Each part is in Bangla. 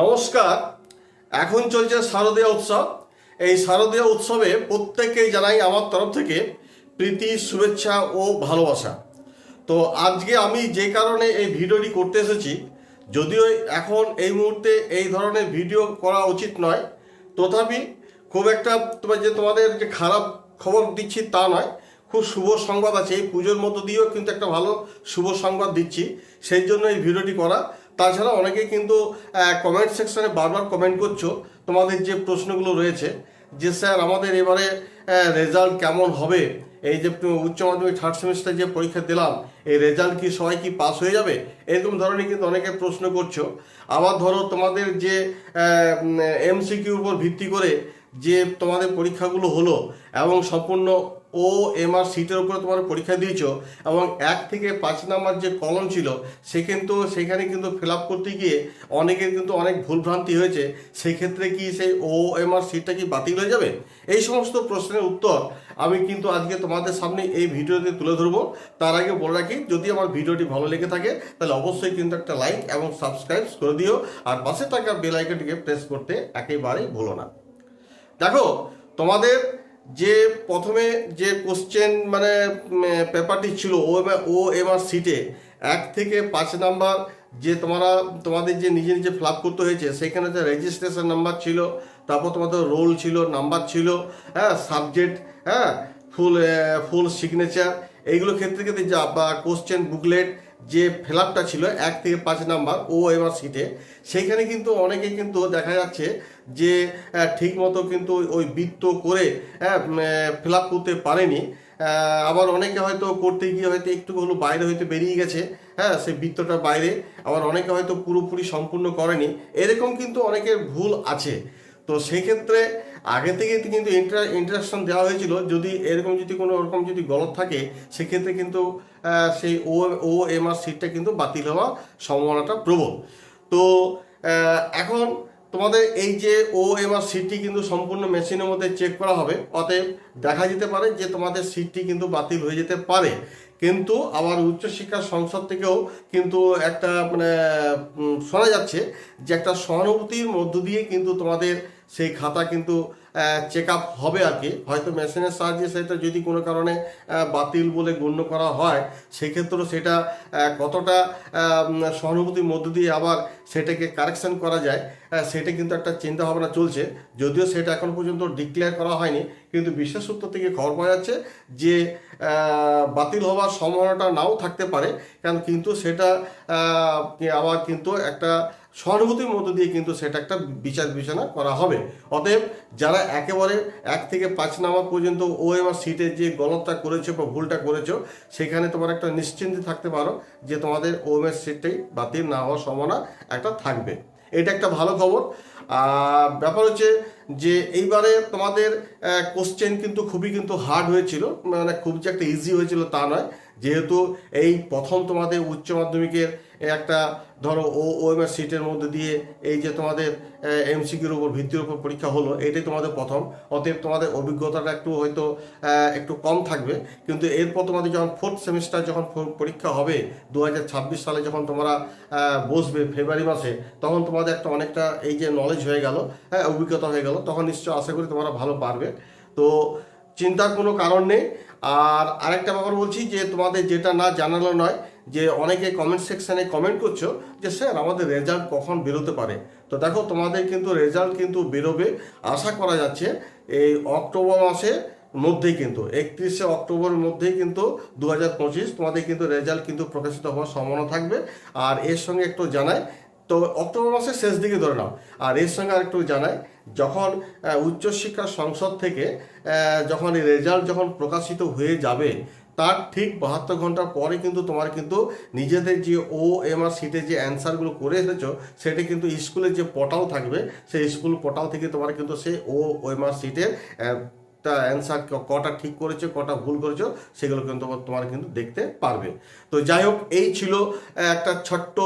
নমস্কার, এখন চলছে শারদীয় উৎসব। এই শারদীয় উৎসবে প্রত্যেককেই জানাই আমার তরফ থেকে প্রীতি, শুভেচ্ছা ও ভালোবাসা। তো আজকে আমি যে কারণে এই ভিডিওটি করতে এসেছি, যদিও এখন এই মুহূর্তে এই ধরনের ভিডিও করা উচিত নয়, তথাপি খুব একটা তোমার যে তোমাদের যে খারাপ খবর দিচ্ছি তা নয়, খুব শুভ সংবাদ আছে। এই পুজোর মধ্য দিয়েও কিন্তু একটা ভালো শুভ সংবাদ দিচ্ছি, সেই জন্য এই ভিডিওটি করা। তাছাড়া অনেকেই কিন্তু কমেন্ট সেকশনে বারবার কমেন্ট করছ, তোমাদের যে প্রশ্নগুলো রয়েছে, যে স্যার আমাদের এবারে রেজাল্ট কেমন হবে? এই যে উচ্চ মাধ্যমিক থার্ড সেমিস্টার যে পরীক্ষা দিলাম, এই রেজাল্ট কি সবাই কি পাস হয়ে যাবে? এরকম ধরনের কিন্তু অনেকে প্রশ্ন করছ। আবার ধরো তোমাদের যে এমসিকিউর উপর ভিত্তি করে যে তোমাদের পরীক্ষাগুলো হলো এবং সম্পূর্ণ ও, এম আর সিটের উপরে তোমার পরীক্ষা দিয়েছ এবং এক থেকে পাঁচ নাম্বার যে কলম ছিল, সে কিন্তু, সেখানে কিন্তু ফিল আপ করতে গিয়ে অনেকের কিন্তু অনেক ভুলভ্রান্তি হয়েছে। সেক্ষেত্রে কি সেই ও, এম আর সিটটা কি বাতিল হয়ে যাবে? এই সমস্ত প্রশ্নের উত্তর আমি কিন্তু আজকে তোমাদের সামনে এই ভিডিওতে তুলে ধরবো। তার আগে বলে রাখি, যদি আমার ভিডিওটি ভালো লেগে থাকে, তাহলে অবশ্যই কিন্তু একটা লাইক এবং সাবস্ক্রাইব করে দিও। আর পাশে থাকা বেল আইকনটিকে প্রেস করতে একেবারেই ভুলো না। দেখো, তোমাদের যে প্রথমে যে কোশ্চেন মানে পেপারটি ছিল, ও ও এবার সিটে এক থেকে পাঁচ নাম্বার যে তোমরা, তোমাদের যে নিজে নিজে ফ্লাপ করতে হয়েছে, সেখানে যে রেজিস্ট্রেশন নাম্বার ছিল, তারপর তোমাদের রোল ছিল নাম্বার ছিল হ্যাঁ সাবজেক্ট হ্যাঁ ফুল ফুল সিগনেচার এইগুলো ক্ষেত্রে ক্ষেত্রে যা বা কোশ্চেন বুকলেট যে ফিল ছিল, এক থেকে পাঁচ নাম্বার, ও এমআর সিটে সেইখানে কিন্তু অনেকে কিন্তু দেখা যাচ্ছে যে ঠিক মতো কিন্তু ওই বৃত্ত করে ফিল আপ করতে পারেনি। আবার অনেকে হয়তো করতে গিয়ে হয়তো একটু হলো বাইরে হয়তো বেরিয়ে গেছে হ্যাঁ সেই বৃত্তটা বাইরে। আবার অনেকে হয়তো পুরোপুরি সম্পূর্ণ করেনি। এরকম কিন্তু অনেকের ভুল আছে। তো সেক্ষেত্রে আগে থেকে কিন্তু ইন্টার ইন্টারাকশন দেওয়া হয়েছিল, যদি এরকম যদি কোনো ওরকম যদি গলত থাকে, সেক্ষেত্রে কিন্তু সেই ও ও এম আর সিটটা কিন্তু বাতিল হওয়ার সম্ভাবনাটা প্রবল। তো এখন তোমাদের এই যে ও এম আর সিটটি কিন্তু সম্পূর্ণ মেশিনের মধ্যে চেক করা হবে। অতএব দেখা যেতে পারে যে তোমাদের সিটটি কিন্তু বাতিল হয়ে যেতে পারে। কিন্তু আবার উচ্চশিক্ষা সংসদ থেকেও কিন্তু একটা মানে শোনা যাচ্ছে যে একটা সহানুভূতির মধ্য দিয়ে কিন্তু তোমাদের সেই খাতা কিন্তু চেক আপ হবে আর কি। হয়তো মেশিনের সাহায্যে সেটা যদি কোনো কারণে বাতিল বলে গণ্য করা হয়, সেক্ষেত্রেও সেটা কতটা সহানুভূতির মধ্য দিয়ে আবার সেটাকে কারেকশন করা যায় সেটা কিন্তু একটা চিন্তা ভাবনা চলছে। যদিও সেটা এখন পর্যন্ত ডিক্লেয়ার করা হয়নি, কিন্তু বিশেষ সূত্র থেকে খবর পাওয়া যাচ্ছে যে বাতিল হওয়ার সম্ভাবনাটা নাও থাকতে পারে, কারণ কিন্তু সেটা আবার কিন্তু একটা সহানুভূতির মধ্য দিয়ে কিন্তু সেটা একটা বিচার বিবেচনা করা হবে। অতএব যারা একেবারে এক থেকে পাঁচ নাম্বার পর্যন্ত ও এবার সিটে যে গলতটা করেছ বা ভুলটা করেছ, সেখানে তোমার একটা নিশ্চিন্তে থাকতে পারো যে তোমাদের ও এম সিটটাই বাতিল না হওয়ার সম্ভাবনা একটা থাকবে। এটা একটা ভালো খবর। ব্যাপার হচ্ছে যে এইবারে তোমাদের কোশ্চেন কিন্তু খুবই কিন্তু হার্ড হয়েছিল। মানে খুব যে একটা ইজি হয়েছিল তা নয়। যেহেতু এই প্রথম তোমাদের উচ্চ মাধ্যমিকের একটা, ধরো, ও ওএমএস সিটের মধ্যে দিয়ে এই যে তোমাদের এমসিকিউর উপর, ভিত্তির উপর পরীক্ষা হলো, এটাই তোমাদের প্রথম। অতএব তোমাদের অভিজ্ঞতাটা একটু হয়তো একটু কম থাকবে। কিন্তু এরপর তোমাদের যখন ফোর্থ সেমিস্টার যখন পরীক্ষা হবে দু হাজার ছাব্বিশ সালে যখন তোমরা বসবে ফেব্রুয়ারি মাসে, তখন তোমাদের একটা অনেকটা এই যে নলেজ হয়ে গেল হ্যাঁ অভিজ্ঞতা হয়ে গেল, তখন নিশ্চয় আশা করি তোমরা ভালো পারবে। তো চিন্তার কোনো কারণ নেই। আর আরেকটা ব্যাপার বলছি যে তোমাদের যেটা না জানালো নয়, যে অনেকে কমেন্ট সেকশানে কমেন্ট করছ যে, স্যার, আমাদের রেজাল্ট কখন বেরোতে পারে? তো দেখো, তোমাদের কিন্তু রেজাল্ট কিন্তু বেরোবে, আশা করা যাচ্ছে, এই অক্টোবর মাসে মধ্যেই কিন্তু, একত্রিশে অক্টোবরের মধ্যেই কিন্তু দু হাজার পঁচিশ তোমাদের কিন্তু রেজাল্ট কিন্তু প্রকাশিত হওয়ার সম্ভাবনা থাকবে। আর এর সঙ্গে একটু জানাই তো অক্টোবর মাসের শেষ দিকে ধরে নাও। আর এর সঙ্গে আরেকটু জানাই, যখন উচ্চশিক্ষা সংসদ থেকে যখন এই রেজাল্ট যখন প্রকাশিত হয়ে যাবে, তার ঠিক বাহাত্তর ঘণ্টা পরে কিন্তু তোমার কিন্তু নিজেদের যে ও এম আর সিটে যে অ্যান্সারগুলো করে এসেছ, সেটা কিন্তু স্কুলের যে পোর্টাল থাকবে, সেই স্কুল পোর্টাল থেকে তোমার কিন্তু সেই ও এম আর সিটের তা অ্যান্সার কটা ঠিক করেছ, কটা ভুল করেছ, সেগুলো কিন্তু তোমার কিন্তু দেখতে পারবে। তো যাই হোক, এই ছিল একটা ছোট্ট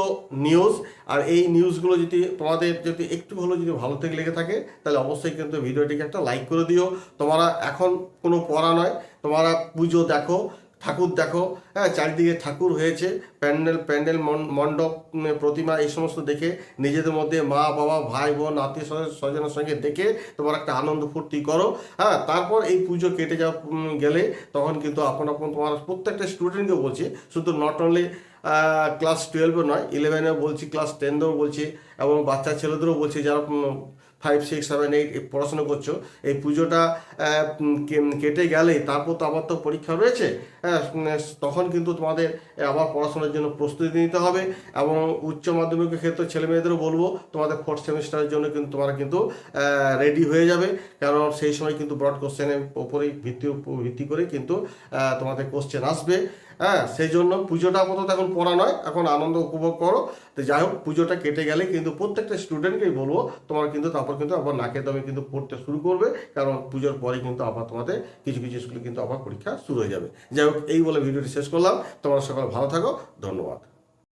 নিউজ আর এই নিউজগুলো যদি তোমাদের যদি একটু হলেও যদি ভালো থেকে লেগে থাকে, তাহলে অবশ্যই কিন্তু ভিডিওটিকে একটা লাইক করে দিও। তোমরা এখন কোনো পড়া নয়, তোমরা পুজো দেখো ঠাকুর দেখো। হ্যাঁ চারিদিকে ঠাকুর হয়েছে, প্যান্ডেল প্যান্ডেল মণ্ডপ প্রতিমা, এই সমস্ত দেখে নিজেদের মধ্যে মা, বাবা, ভাই, বোন, আত্মীয় স্বজনের সঙ্গে দেখে তোমার একটা আনন্দ ফুর্তি করো। হ্যাঁ তারপর এই পুজো কেটে যাওয়া গেলে তখন কিন্তু আপন আপন তোমার প্রত্যেকটা স্টুডেন্টকে বলছি, শুধু নট অনলি ক্লাস টুয়েলভে নয় ইলেভেনেও বলছি ক্লাস টেনেও বলছি, এবং বাচ্চা ছেলেদেরও বলছি, যারা ফাইভ সিক্স সেভেন এইট পড়াশোনা করছ, এই পুজোটা কেটে গেলে তারপর তো আবার তো পরীক্ষা রয়েছে হ্যাঁ তখন কিন্তু তোমাদের আবার পড়াশোনার জন্য প্রস্তুতি নিতে হবে এবং উচ্চ মাধ্যমিকের ক্ষেত্রে ছেলে মেয়েদেরও বলব, তোমাদের ফোর্থ সেমিস্টারের জন্য কিন্তু তোমরা কিন্তু রেডি হয়ে যাবে, কারণ সেই সময় কিন্তু ব্রড কোশ্চেনের ওপরেই ভিত্তি ভিত্তি করে কিন্তু তোমাদের কোশ্চেন আসবে হ্যাঁ সেই জন্য পুজোটা আপাতত এখন পড়া নয়, এখন আনন্দ উপভোগ করো, তো যাই হোক, পুজোটা কেটে গেলে কিন্তু প্রত্যেকটা স্টুডেন্টকেই বলব, তোমার কিন্তু তারপর কিন্তু আবার নাকের দমে কিন্তু পড়তে শুরু করবে, কারণ পুজোর পরে কিন্তু আবার তোমাদের কিছু কিছু স্কুলে কিন্তু আবার পরীক্ষা শুরু হয়ে যাবে। যাই হোক, এই বলে ভিডিওটি শেষ করলাম। তোমরা সকালে ভালো থাকো, ধন্যবাদ।